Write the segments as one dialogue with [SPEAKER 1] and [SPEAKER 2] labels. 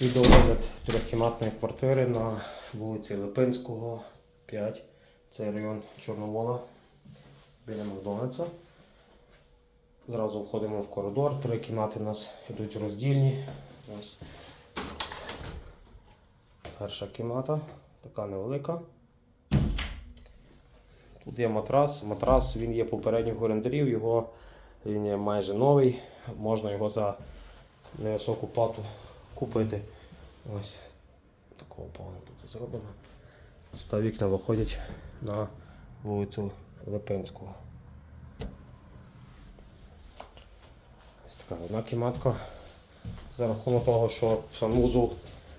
[SPEAKER 1] Відеогляд трьохкімнатної квартири на вулиці Липинського, 5. Це район Чорновола біля Макдональдса. Зразу входимо в коридор. Три кімнати у нас йдуть роздільні. Ось. Перша кімната, така невелика. Тут є матрас. Матрас він є попередніх орендарів, його він є майже новий. Можна його за невисоку плату купити. Ось такого плану тут зроблено. Сюди вікна виходять на вулицю Липинського. Ось така одна кімнатка. За рахунок того, що санвузол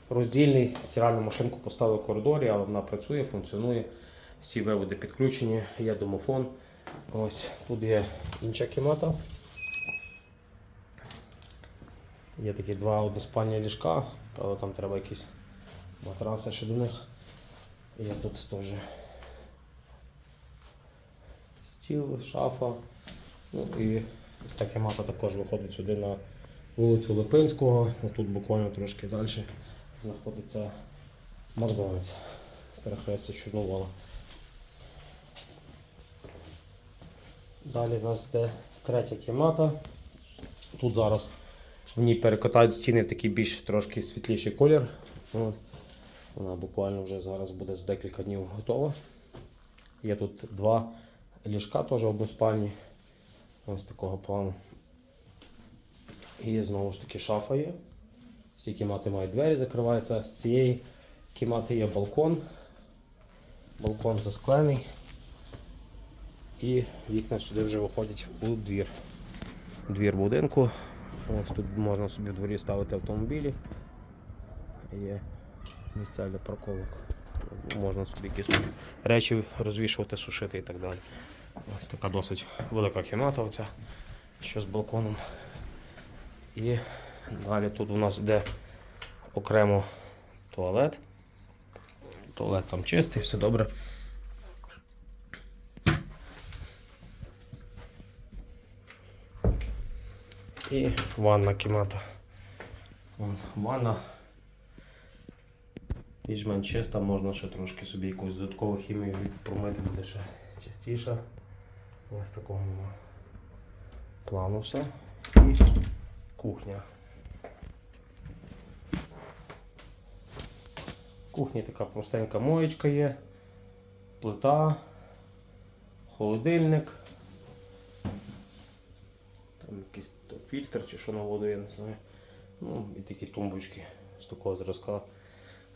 [SPEAKER 1] роздільний, стиральну машинку поставили в коридорі, але вона працює, функціонує. Всі виводи підключені, є домофон. Ось тут є інша кімната. Є такі два односпальні ліжка, але там треба якісь матраси ще до них. Є тут теж стіл, шафа. Ну і та кімната також виходить сюди на вулицю Липинського. Тут буквально трошки далі знаходиться Макдональдс. Перехрестя Чорновола. Далі в нас йде третя кімната. Тут зараз в ній перекатають стіни в такий більш трошки світліший колір. От. Вона буквально вже зараз буде за декілька днів готова. Є тут два ліжка, теж односпальні. Ось такого плану. І знову ж таки шафа є. Всі кімнати мають двері, закриваються. З цієї кімнати є балкон. Балкон засклений. І вікна сюди вже виходять у двір. Двір будинку. Ось тут можна собі в дворі ставити автомобілі. Є місця для парковок. Можна собі якісь речі розвішувати, сушити і так далі. Ось така досить велика кімната, оця, що з балконом. І далі тут у нас йде окремо туалет. Туалет там чистий, все добре. І ванна кімната. Вон, ванна. Більш-менш чиста, можна ще трошки собі якусь додаткову хімію промити буде ще чистіше. Ось такого нема. плану все. І кухня. Кухні така простенька моєчка є, плита, холодильник. Там якийсь то фільтр чи що на воду, я не знаю. Ну і такі тумбочки з такого зразка.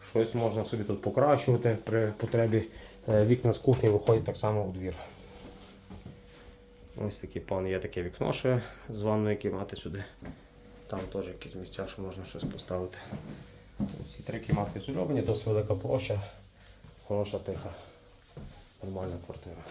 [SPEAKER 1] Щось можна собі тут покращувати при потребі. Е, Вікна з кухні виходять так само у двір. Ось такий план є таке вікно ще з ванної кімнати сюди. Там теж якісь місця, що можна щось поставити. Всі три кімнати ізольовані, досить велика площа, хороша, тиха, нормальна квартира.